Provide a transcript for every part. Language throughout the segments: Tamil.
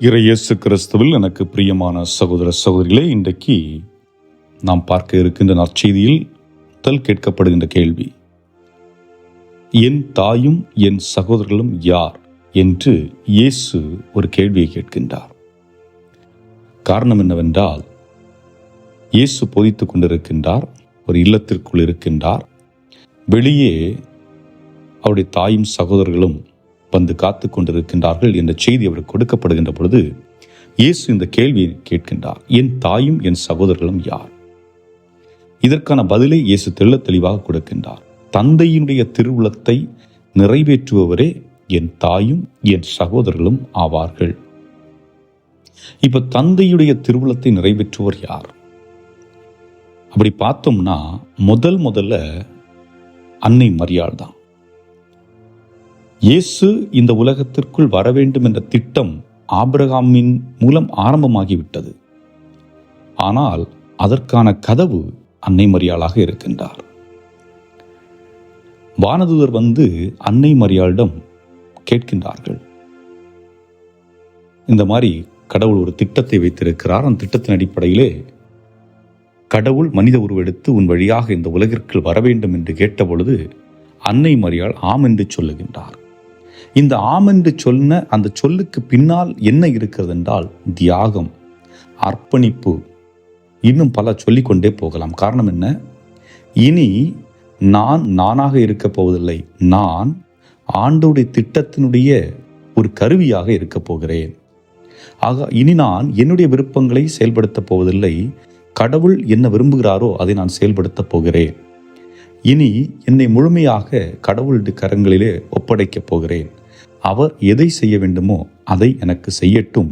இறையேசு கிறிஸ்துவில் எனக்கு பிரியமான சகோதர சகோதரிகளே இன்றைக்கு நாம் பார்க்க இருக்கின்ற நற்செய்தியில் முதல் கேட்கப்படுகின்ற கேள்வி என் தாயும் என் சகோதரர்களும் யார் என்று இயேசு ஒரு கேள்வியை கேட்கின்றார். காரணம் என்னவென்றால் இயேசு போதித்துக் கொண்டிருக்கின்றார் ஒரு இல்லத்திற்குள் இருக்கின்றார். வெளியே அவருடைய தாயும் சகோதரர்களும் வந்து காத்து கொண்டிருக்கின்றார்கள் என்ற செய்தி அவருக்கு கொடுக்கப்படுகின்ற பொழுது இயேசு இந்த கேள்வியை கேட்கின்றார் என் தாயும் என் சகோதரர்களும் யார்? இதற்கான பதிலை இயேசு தெள்ள தெளிவாக கொடுக்கின்றார் தந்தையினுடைய திருவுளத்தை நிறைவேற்றுபவரே என் தாயும் என் சகோதரர்களும் ஆவார்கள். இப்ப தந்தையுடைய திருவுளத்தை நிறைவேற்றுவர் யார்? அப்படி பார்த்தோம்னா முதல் முதல்ல அன்னை மரியாள் தான் இயேசு இந்த உலகத்திற்குள் வர வேண்டும் என்ற திட்டம் ஆபிரகாமின் மூலம் ஆரம்பமாகிவிட்டது. ஆனால் அதற்கான கதவு அன்னை மரியாளாக இருக்கின்றார். வானதுதர் வந்து அன்னை மரியாளிடம் கேட்கின்றார்கள். இந்த மாதிரி கடவுள் ஒரு திட்டத்தை வைத்திருக்கிறார். அந்த திட்டத்தின் அடிப்படையிலே கடவுள் மனித உருவெடுத்து உன் வழியாக இந்த உலகிற்குள் வர வேண்டும் என்று கேட்டபொழுது அன்னை மரியாள் ஆம் என்று சொல்லுகின்றார். இந்த ஆம் என்று சொன்ன அந்த சொல்லுக்கு பின்னால் என்ன இருக்கிறது என்றால் தியாகம் அர்ப்பணிப்பு. இன்னும் பல சொல்லிக்கொண்டே போகலாம். காரணம் என்ன? இனி நான் நானாக இருக்கப் போவதில்லை. நான் ஆண்டோடைய திட்டத்தினுடைய ஒரு கருவியாக இருக்கப் போகிறேன். ஆக இனி நான் என்னுடைய விருப்பங்களை செயல்படுத்தப் போவதில்லை. கடவுள் என்ன விரும்புகிறாரோ அதை நான் செயல்படுத்தப் போகிறேன். இனி என்னை முழுமையாக கடவுளுடைய கரங்களிலே ஒப்படைக்கப் போகிறேன். அவர் எதை செய்ய வேண்டுமோ அதை எனக்கு செய்யட்டும்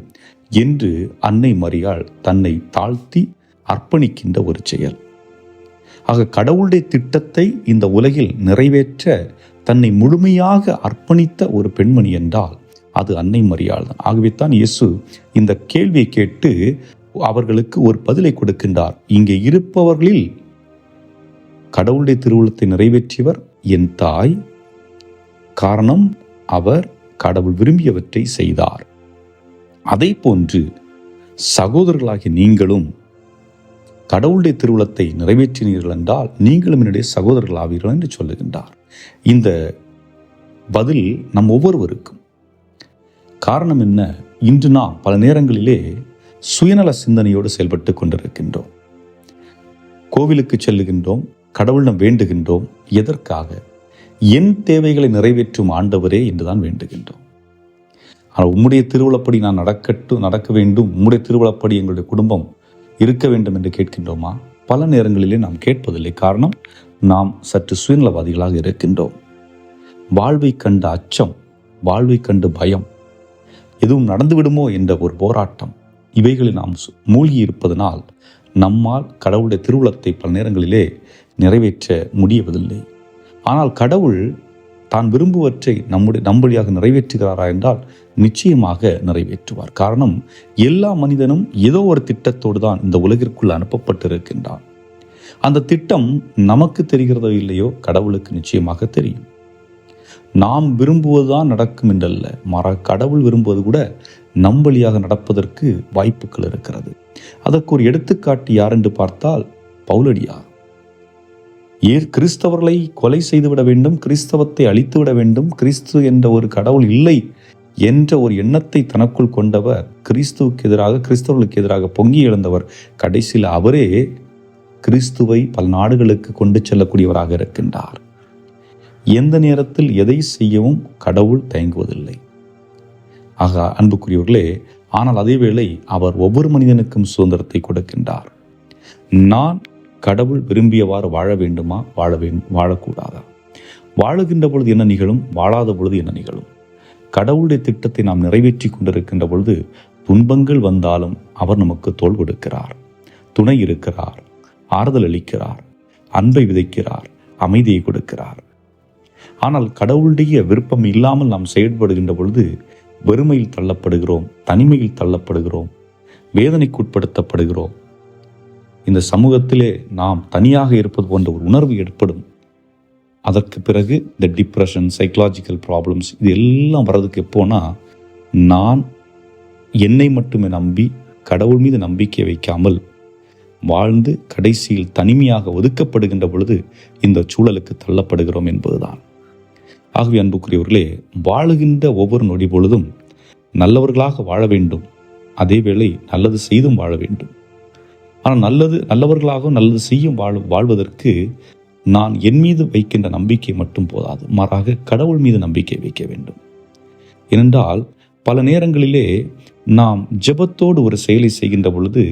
என்று அன்னை மரியாள் தன்னை தாழ்த்தி அர்ப்பணிக்கின்ற ஒரு செயல். ஆக கடவுளுடைய திட்டத்தை இந்த உலகில் நிறைவேற்ற தன்னை முழுமையாக அர்ப்பணித்த ஒரு பெண்மணி என்றால் அது அன்னை மரியாள் தான். ஆகவே தான் இயேசு இந்த கேள்வியை கேட்டு அவர்களுக்கு ஒரு பதிலை கொடுக்கின்றார். இங்கே இருப்பவர்களில் கடவுளுடைய திருவுளத்தை நிறைவேற்றியவர் என் தாய். காரணம் அவர் கடவுள் விரும்பியவற்றை செய்தார். அதை போன்று சகோதரர்களாகிய நீங்களும் கடவுளுடைய திருவுளத்தை நிறைவேற்றினீர்கள் என்றால் நீங்களும் என்னுடைய சகோதரர்கள் ஆவீர்கள் என்று சொல்லுகின்றார். இந்த பதில் நம் ஒவ்வொருவருக்கும். காரணம் என்ன? இன்று நாம் பல நேரங்களிலே சுயநல சிந்தனையோடு செயல்பட்டு கொண்டிருக்கின்றோம். கோவிலுக்கு செல்லுகின்றோம். கடவுளிடம் வேண்டுகின்றோம். எதற்காக? என் தேவைகளை நிறைவேற்றும் ஆண்டவரே என்றுதான் வேண்டுகின்றோம். ஆனால் உம்முடைய திருவிழப்படி நான் நடக்கட்டும் நடக்க வேண்டும். உம்முடைய திருவிழப்படி எங்களுடைய குடும்பம் இருக்க வேண்டும் என்று கேட்கின்றோமா? பல நேரங்களிலே நாம் கேட்பதில்லை. காரணம் நாம் சற்று சுயநலவாதிகளாக இருக்கின்றோம். வாழ்வை கண்ட அச்சம் வாழ்வை கண்டு பயம் எதுவும் நடந்துவிடுமோ என்ற ஒரு போராட்டம் இவைகளில் நாம் மூழ்கி இருப்பதனால் நம்மால் கடவுளுடைய திருவுளத்தை பல நேரங்களிலே நிறைவேற்ற முடியவதில்லை ஆனால் கடவுள் தான் விரும்புவற்றை நம்முடைய நம்படியாக நிறைவேற்றுகிறாரா என்றால் நிச்சயமாக நிறைவேற்றுவார். காரணம் எல்லா மனிதனும் ஏதோ ஒரு திட்டத்தோடு தான் இந்த உலகிற்குள் அனுப்பப்பட்டிருக்கின்றான். அந்த திட்டம் நமக்கு தெரிகிறதோ இல்லையோ கடவுளுக்கு நிச்சயமாக தெரியும். நாம் விரும்புவதுதான் நடக்கும் என்றல்ல மற கடவுள் விரும்புவது கூட நம் வழியாக நடப்பதற்கு வாய்ப்புகள் இருக்கிறது. அதற்கு ஒரு எடுத்துக்காட்டு யார் என்று பார்த்தால் பவுலடியார். ஏ கிறிஸ்தவர்களை கொலை செய்துவிட வேண்டும் கிறிஸ்தவத்தை அழித்துவிட வேண்டும் கிறிஸ்து என்ற ஒரு கடவுள் இல்லை என்ற ஒரு எண்ணத்தை தனக்குள் கொண்டவர் கிறிஸ்துவுக்கு எதிராக கிறிஸ்தவர்களுக்கு எதிராக பொங்கி எழுந்தவர். கடைசியில் அவரே கிறிஸ்துவை பல நாடுகளுக்கு கொண்டு செல்லக்கூடியவராக இருக்கின்றார். எந்த நேரத்தில் எதை செய்யவும் கடவுள் தயங்குவதில்லை. ஆக அன்புக்குரியவர்களே ஆனால் அதேவேளை அவர் ஒவ்வொரு மனிதனுக்கும் சுதந்திரத்தை கொடுக்கின்றார். நான் கடவுள் விரும்பியவாறு வாழ வேண்டுமா? வாழ வேண்டும் வாழக்கூடாதா? வாழுகின்ற பொழுது என்ன நிகழும்? வாழாத பொழுது என்ன நிகழும்? கடவுளுடைய திட்டத்தை நாம் நிறைவேற்றி கொண்டிருக்கின்ற பொழுது துன்பங்கள் வந்தாலும் அவர் நமக்கு தோல் கொடுக்கிறார். துணை இருக்கிறார். ஆறுதல் அளிக்கிறார். அன்பை விதைக்கிறார். அமைதியை கொடுக்கிறார். ஆனால் கடவுளுடைய விருப்பம் இல்லாமல் நாம் செயல்படுகின்ற பொழுது வெறுமையில் தள்ளப்படுகிறோம் தனிமையில் தள்ளப்படுகிறோம் வேதனைக்குட்படுத்தப்படுகிறோம் இந்த சமூகத்திலே நாம் தனியாக இருப்பது போன்ற ஒரு உணர்வு ஏற்படும். அதற்கு பிறகு இந்த டிப்ரெஷன் சைக்கலாஜிக்கல் ப்ராப்ளம்ஸ் இது எல்லாம் வர்றதுக்கு எப்போனா நான் என்னை மட்டுமே நம்பி கடவுள் மீது நம்பிக்கை வைக்காமல் வாழ்ந்து கடைசியில் தனிமையாக ஒதுக்கப்படுகின்ற பொழுது இந்த சூழலுக்கு தள்ளப்படுகிறோம் என்பதுதான். ஆகவே அன்புக்குரியவர்களே வாழுகின்ற ஒவ்வொரு நொடி பொழுதும் நல்லவர்களாக வாழ வேண்டும். அதேவேளை நல்லது செய்தும் வாழ வேண்டும். ஆனால் நல்லது நல்லவர்களாகவும் நல்லது செய்யும் வாழ் வாழ்வதற்கு நான் என் மீது வைக்கின்ற நம்பிக்கை மட்டும் போதாது. மாறாக கடவுள் மீது நம்பிக்கை வைக்க வேண்டும். ஏனென்றால் பல நேரங்களிலே நாம் ஜெபத்தோடு ஒரு செயலை செய்கின்ற பொழுது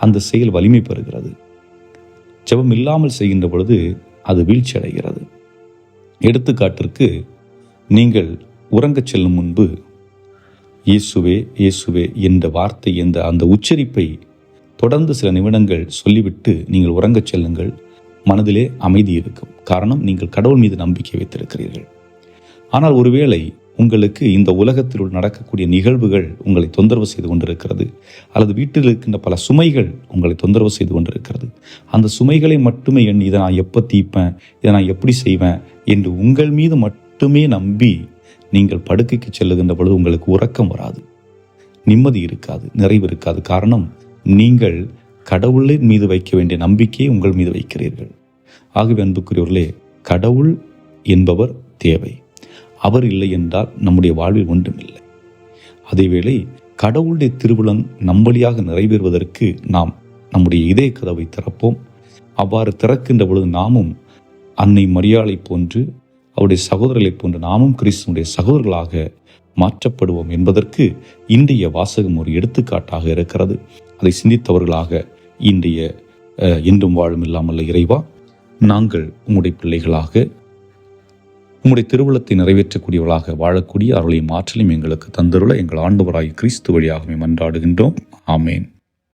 அந்த செயல் வலிமை பெறுகிறது. ஜெபம் இல்லாமல் செய்கின்ற பொழுது அது வீழ்ச்சி அடைகிறது. எடுத்துக்காட்டிற்கு நீங்கள் உறங்கச் செல்லும் முன்பு இயேசுவே இயேசுவே என்ற வார்த்தை என்ற அந்த உச்சரிப்பை தொடர்ந்து சில நிமிடங்கள் சொல்லிவிட்டு நீங்கள் உறங்கச் செல்லுங்கள். மனதிலே அமைதி இருக்கும். காரணம் நீங்கள் கடவுள் மீது நம்பிக்கை வைத்திருக்கிறீர்கள். ஆனால் ஒருவேளை உங்களுக்கு இந்த உலகத்தில் நடக்கக்கூடிய நிகழ்வுகள் உங்களை தொந்தரவு செய்து கொண்டிருக்கிறது. அல்லது வீட்டில் இருக்கின்ற பல சுமைகள் உங்களை தொந்தரவு செய்து கொண்டிருக்கிறது. அந்த சுமைகளை மட்டுமே எண்ணி இதை நான் எப்போ தீப்பேன் இதை நான் எப்படி செய்வேன்? என்று உங்கள் மீது மட்டுமே நம்பி நீங்கள் படுக்கைக்கு செல்லுகின்ற பொழுது உங்களுக்கு உறக்கம் வராது. நிம்மதி இருக்காது நிறைவு இருக்காது. காரணம் நீங்கள் கடவுளின் மீது வைக்க வேண்டிய நம்பிக்கையை உங்கள் மீது வைக்கிறீர்கள். ஆகவே அன்புக்குரியவர்களே கடவுள் என்பவர் தேவை. அவர் இல்லை என்றால் நம்முடைய வாழ்வில் ஒன்றுமில்லை. அதேவேளை கடவுளுடைய திருவிழம் நம்பளியாக நிறைவேறுவதற்கு நாம் நம்முடைய இதய கதவை திறப்போம். அவ்வாறு திறக்கின்ற பொழுது நாமும் அன்னை மரியாளை போன்று அவருடைய சகோதரர்களைப் போன்று நாமும் கிறிஸ்துவனுடைய சகோதரர்களாக மாற்றப்படுவோம் என்பதற்கு இன்றைய வாசகம் ஒரு எடுத்துக்காட்டாக இருக்கிறது. அதை சிந்தித்தவர்களாக இன்றைய என்றும் வாழும் இல்லாமல் இறைவா நாங்கள் உம்முடைய பிள்ளைகளாக உம்முடைய திருவுளத்தை நிறைவேற்றக்கூடியவர்களாக வாழக்கூடிய அருளையும் ஆற்றலையும் எங்களுக்கு தந்தருள எங்கள் ஆண்டவராய் கிறிஸ்து வழியாகவே மன்றாடுகின்றோம். ஆமேன்.